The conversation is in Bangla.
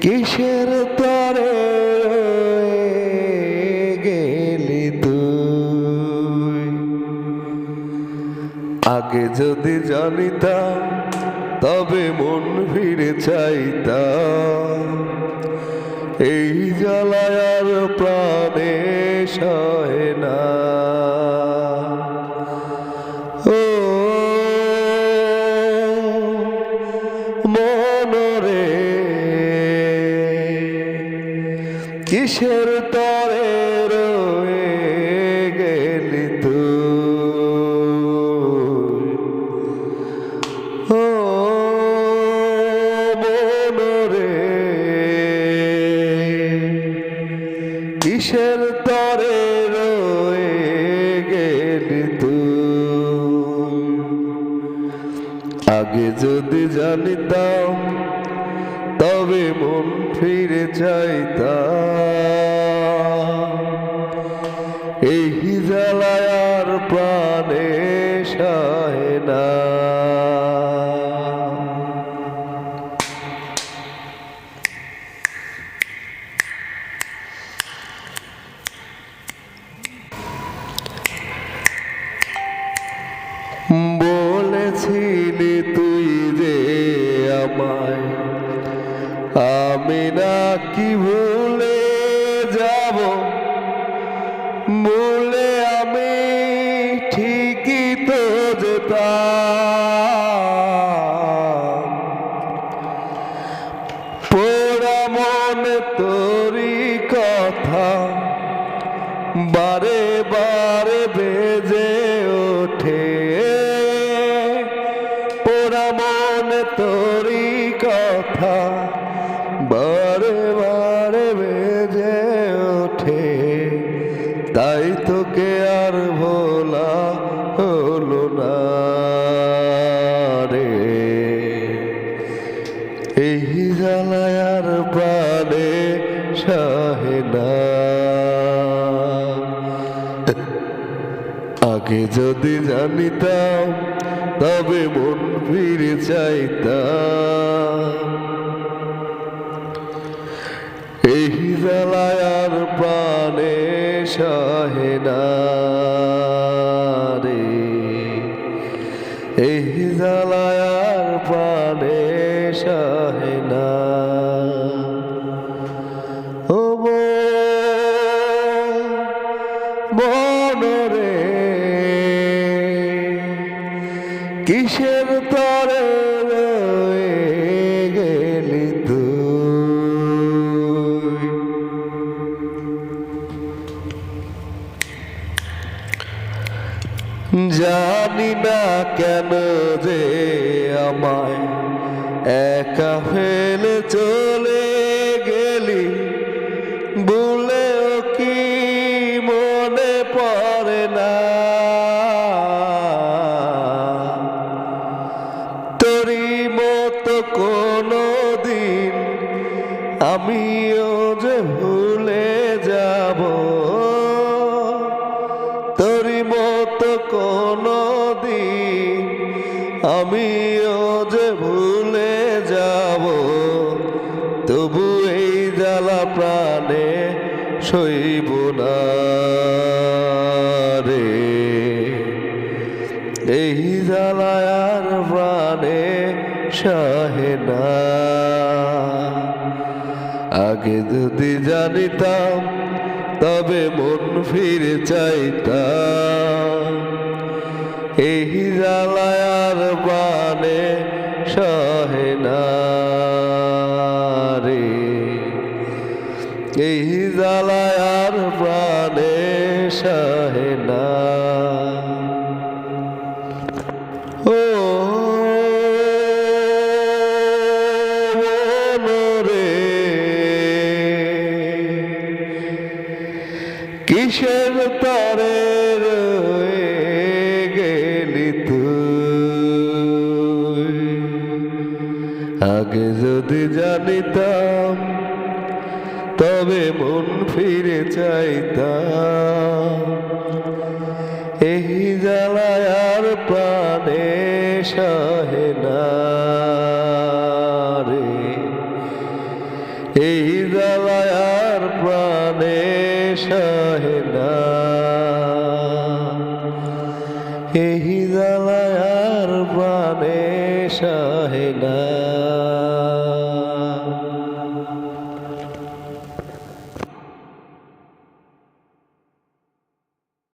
কিসের তরে গেলি তুই? আগে যদি জানিতাম তবে মন ফিরে চাইতাম। এই জ্বালায়ার প্রাণে কিসের তরে রয়ে গেলি তুই? ও কিসের তরে রয়ে গেলি আগে যদি জানিতাম তবে মন ফিরে চাইতাম এই জ্বালায় আর প্রাণে সহে না। ভুলে যাব। ভুলে আমি ঠিকই তো যেতাম। পোড়া মনে তোরই এই জ্বালায় আর প্রাণে সহে না। আগে যদি জানিতাম, তবে মন ফিরে চাইতাম। এই জালায়ার আর প্রাণে সহে মনরে কিসের তরে গেলি তুই? জানি না কেন যে আমায় একা ফেলে চলে গেলি বলেও কি মনে পড়ে না? তোরই মতো কোনো দিন আমিও যে ভুলে যাব। তোরই মতো কোনো দিন আমিও যে প্রাণে না রে। এই জালায়ার প্রাণে সহে না। আগে যদি জানিতাম, তবে মন ফিরে চাইতাম। এই জালায়ার প্রাণে সহে না। আর প্রাণে সহে না। ও মনরে কিসের তরে গেলি তুই? আগে যদি জানিতাম তবে মন ফিরে চাইতাম। এই জ্বালায় আর প্রাণে সহে না রে। এই জ্বালায় আর প্রাণে সহে না। এই জ্বালায় আর সহে না।